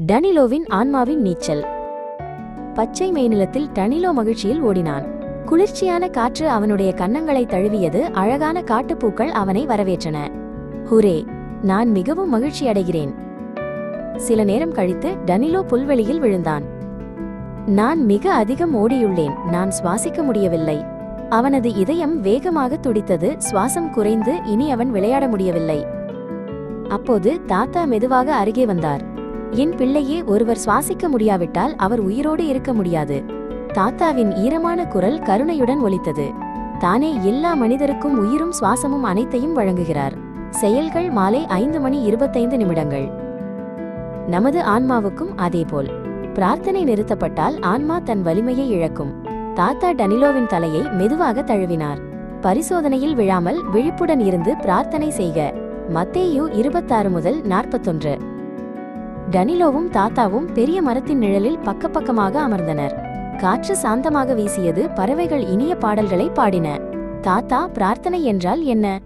டனிலோவின் ஆன்மாவின் நீச்சல். பச்சை மேநிலத்தில் டனிலோ மகிழ்ச்சியில் ஓடினான். குளிர்ச்சியான காற்று அவனுடைய கன்னங்களை தழுவியது அழகான காட்டுப்பூக்கள் அவனை வரவேற்றன. ஹுரே நான் மிகவும் மகிழ்ச்சி அடைகிறேன். சில நேரம் கழித்து டனிலோ புல்வெளியில் விழுந்தான். நான் மிக அதிகம் ஓடியுள்ளேன். நான் சுவாசிக்க முடியவில்லை. அவனது இதயம் வேகமாக துடித்தது சுவாசம் குறைந்து இனி அவன் விளையாட முடியவில்லை. அப்போது தாத்தா மெதுவாக அருகே வந்தார். என் பிள்ளையே ஒருவர் சுவாசிக்க முடியாவிட்டால் அவர் உயிரோடு இருக்க முடியாது. தாத்தாவின் ஈரமான குரல் கருணையுடன் ஒலித்தது. தானே எல்லா மனிதருக்கும் உயிரும் சுவாசமும் அனைத்தையும் வழங்குகிறார். செயல்கள் மாலை ஐந்து மணி இருபத்தைந்து நிமிடங்கள். நமது ஆன்மாவுக்கும் அதேபோல். பிரார்த்தனை நிறுத்தப்பட்டால் ஆன்மா தன் வலிமையை இழக்கும். தாத்தா டனிலோவின் தலையை மெதுவாக தழுவினார். பரிசோதனையில் விழாமல் விழிப்புடன் இருந்து பிரார்த்தனை செய்க. மத்தேயு இருபத்தாறு முதல் நாற்பத்தொன்று. டனிலோவும் தாத்தாவும் பெரிய மரத்தின் நிழலில் பக்கப்பக்கமாக அமர்ந்தனர். காற்று சாந்தமாக வீசியது பறவைகள் இனிய பாடல்களை பாடின. தாத்தா பிரார்த்தனை என்றால் என்ன?